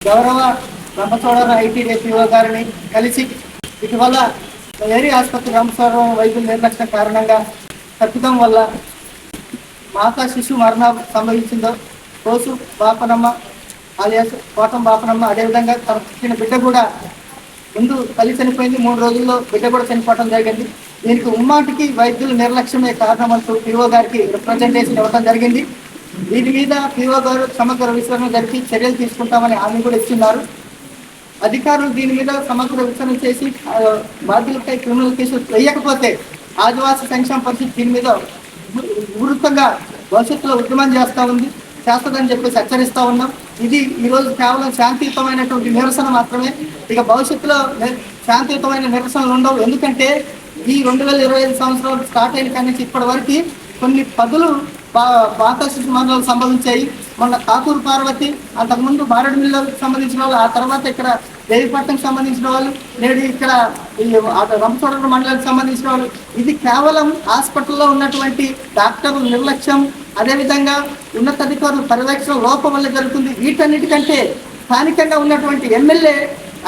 గౌరవ Rampachodavaram IT PO గారిని కలిసి ఇటీవల ఏరి ఆసుపత్రి రంపచోడవరం వైద్యుల నిర్లక్ష్యం కారణంగా తప్పిదం వల్ల మాతా శిశు మరణం సంభవించిందో కోసు బాపనమ్మ alias కోటం బాపనమ్మ అదేవిధంగా తన పుట్టిన బిడ్డ కూడా ముందు తల్లి చనిపోయింది మూడు రోజుల్లో బిడ్డ కూడా చనిపోవడం జరిగింది. దీనికి ఉమ్మాటికి వైద్యుల నిర్లక్ష్యమే కారణమంటూ పిఓ గారికి రిప్రజెంటేషన్ ఇవ్వడం జరిగింది. దీని మీద పీఓ గారు సమగ్ర విచారణ జరిపి చర్యలు తీసుకుంటామని హామీ కూడా ఇస్తున్నారు. అధికారులు దీని మీద సమగ్ర విచారణ చేసి బాధ్యులపై క్రిమినల్ కేసులు వేయకపోతే ఆదివాసీ సంక్షేమ పరిషత్ దీని మీద ఉధృతంగా భవిష్యత్తులో ఉద్యమం చేస్తూ ఉంది చేస్తుందని చెప్పేసి హెచ్చరిస్తూ ఉన్నాం. ఇది ఈరోజు కేవలం శాంతియుతమైనటువంటి నిరసన మాత్రమే. ఇక భవిష్యత్తులో శాంతియుతమైన నిరసనలు ఉండవు. ఎందుకంటే ఈ రెండు వేల ఇరవై ఐదు సంవత్సరాలు స్టార్ట్ అయిన కానీ ఇప్పటి వరకు కొన్ని పదులు పా బాతా శిశు సంభవించాయి మొన్న కాకూరు పార్వతి అంతకుముందు మారేడుమిల్లకు సంబంధించిన వాళ్ళు ఆ తర్వాత ఇక్కడ దేవిపట్నంకి సంబంధించిన వాళ్ళు నేడు ఇక్కడ ఈ రంపచోడవరం మండలానికి సంబంధించిన వాళ్ళు. ఇది కేవలం హాస్పిటల్లో ఉన్నటువంటి డాక్టర్ల నిర్లక్ష్యం. అదేవిధంగా ఉన్నతాధికారుల పర్యవేక్షణ లోపం వల్ల జరుగుతుంది. వీటన్నిటికంటే స్థానికంగా ఉన్నటువంటి ఎమ్మెల్యే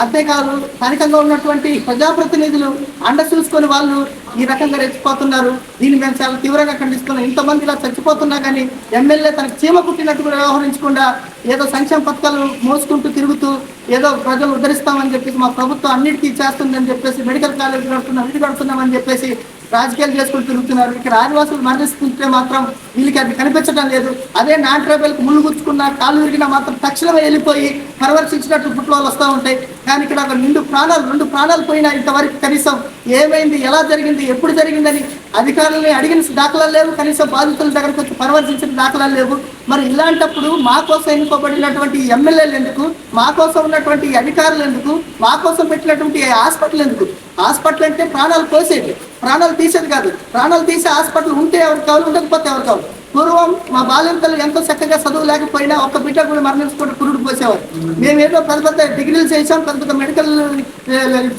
అంతేకాదు స్థానికంగా ఉన్నటువంటి ప్రజాప్రతినిధులు అండ చూసుకొని వాళ్ళు ఈ రకంగా రెచ్చిపోతున్నారు. దీన్ని మేము చాలా తీవ్రంగా ఖండిస్తున్నాం. ఇంతమంది ఇలా చచ్చిపోతున్నా కానీ ఎమ్మెల్యే తనకు చీమ కుట్టినట్టు కూడా వ్యవహరించకుండా ఏదో సంక్షేమ పథకాలు మోసుకుంటూ తిరుగుతూ ఏదో ప్రజలు ఉద్ధరిస్తామని చెప్పేసి మా ప్రభుత్వం అన్నిటికీ చేస్తుందని చెప్పేసి మెడికల్ కాలేజ్ కడుతున్నాం ఇది కడుతున్నామని చెప్పేసి రాజకీయాలు చేసుకుంటూ తిరుగుతున్నారు. ఇక్కడ ఆదివాసులు మరణిస్తుంటే మాత్రం వీళ్ళకి అది కనిపించడం లేదు. అదే నాన్ ట్రైబల్కి ముళ్ళు గుచ్చుకున్నా కాలు విరిగినా మాత్రం తక్షణమే వెళ్ళిపోయి పరవర్శించినట్టు పుట్టులు వస్తూ ఉంటాయి. కానీ ఇక్కడ ఒక నిండు ప్రాణాలు రెండు ప్రాణాలు పోయినా ఇంతవరకు కనీసం. ఏమైంది? ఎలా జరిగింది? ఎప్పుడు జరిగిందని అధికారులని అడిగిన దాఖలాలు లేవు. కనీసం బాధితుల దగ్గరకు వచ్చి పరామర్శించిన దాఖలాలు లేవు. మరి ఇలాంటప్పుడు మా కోసం ఎన్నుకోబడినటువంటి ఎమ్మెల్యేలు ఎందుకు? మా కోసం ఉన్నటువంటి అధికారులు ఎందుకు? మా కోసం పెట్టినటువంటి హాస్పిటల్ ఎందుకు? హాస్పిటల్ అంటే ప్రాణాలు పోసేది ప్రాణాలు తీసేది కాదు. ప్రాణాలు తీసే హాస్పిటల్ ఉంటే ఎవరు కావాలి ఉండకపోతే ఎవరు కావాలి? పూర్వం మా బాల్యంతలు ఎంతో చక్కగా చదువు లేకపోయినా ఒక్క బిడ్డ కూడా మరణించుకుంటూ పురుడు పోసేవారు. మేము ఏదో పెద్ద పెద్ద డిగ్రీలు చేసాం పెద్ద పెద్ద మెడికల్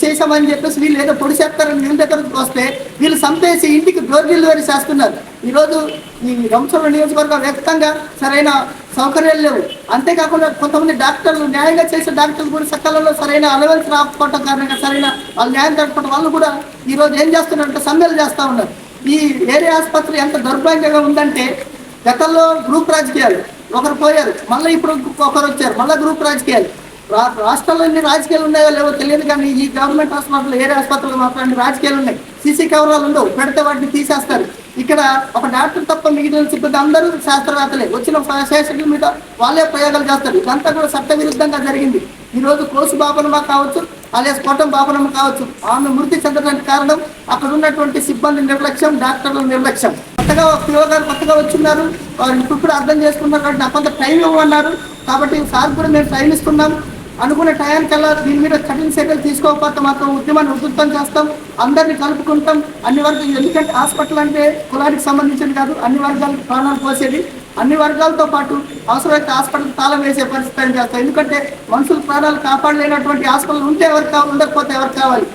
చేసామని చెప్పేసి వీళ్ళు ఏదో పొడి చేస్తారని వీళ్ళ దగ్గరకు వస్తే వీళ్ళు సంపేసి ఇంటికి డోర్ డెలివరీ చేస్తున్నారు. ఈరోజు ఈ వంశంలో నియోజకవర్గం వ్యక్తంగా సరైన సౌకర్యాలు లేవు. అంతేకాకుండా కొంతమంది డాక్టర్లు న్యాయంగా చేసే డాక్టర్లు కూడా సకాలంలో సరైన అలవెన్స్ రాకపోవడం కారణంగా సరైన వాళ్ళు న్యాయం జరగకపోవడం వాళ్ళు కూడా ఈరోజు ఏం చేస్తున్నారంటే సమ్మెలు చేస్తూ ఉన్నారు. ఈ ఏరియా ఆసుపత్రి ఎంత దౌర్భాగ్యంగా ఉందంటే గతంలో గ్రూప్ రాజకీయాలు. ఒకరు పోయారు మళ్ళీ ఇప్పుడు ఒకరు వచ్చారు మళ్ళీ గ్రూప్ రాజకీయాలు. రా ఎన్ని రాజకీయాలు ఉన్నాయో లేవో తెలియదు కానీ ఈ గవర్నమెంట్ హాస్పిటల్ ఏరియా ఆసుపత్రులు మాత్రం అన్ని రాజకీయాలు ఉన్నాయి. సీసీ కెమెరాలు ఉండవు పెడితే వాటిని తీసేస్తారు. ఇక్కడ ఒక డాక్టర్ తప్ప మిగిలిన సిబ్బంది అందరూ శాస్త్రవేత్తలే. వచ్చిన శేషకుల మీద వాళ్ళే ప్రయోగాలు చేస్తారు. ఇదంతా కూడా చట్టవిరుద్ధంగా జరిగింది. ఈ రోజు కోసు బాపనమ్మ కావచ్చు అలాగే కోటం బాపనమ్మ కావచ్చు. ఆమె మృతి చెందడానికి కారణం అక్కడ ఉన్నటువంటి సిబ్బంది నిర్లక్ష్యం డాక్టర్ల నిర్లక్ష్యం. కొత్తగా పిఓ గారు కొత్తగా వచ్చిన్నారు. వారు ఇప్పుడు అర్థం చేసుకున్నారు కాబట్టి నాకు కొంత టైం ఇవ్వమన్నారు. కాబట్టి సార్ కూడా మేము టైం ఇస్తున్నాం. అనుకున్న టయానికల్లా దీని మీద కఠిన చర్యలు తీసుకోకపోతే మాత్రం ఉద్యమాన్ని ఉధృతం చేస్తాం. అందరినీ కలుపుకుంటాం. అన్ని వర్గాలు ఎందుకంటే హాస్పిటల్ అంటే కులానికి సంబంధించింది కాదు. అన్ని వర్గాలకు ప్రాణాలు పోసేది అన్ని వర్గాలతో పాటు అవసరమైతే హాస్పిటల్ తాళం వేసే పరిస్థితి చేస్తాం ఎందుకంటే మనుషుల ప్రాణాలు కాపాడలేనటువంటి హాస్పిటల్ ఉంటే ఎవరు కావాలి ఉండకపోతే ఎవరు కావాలి?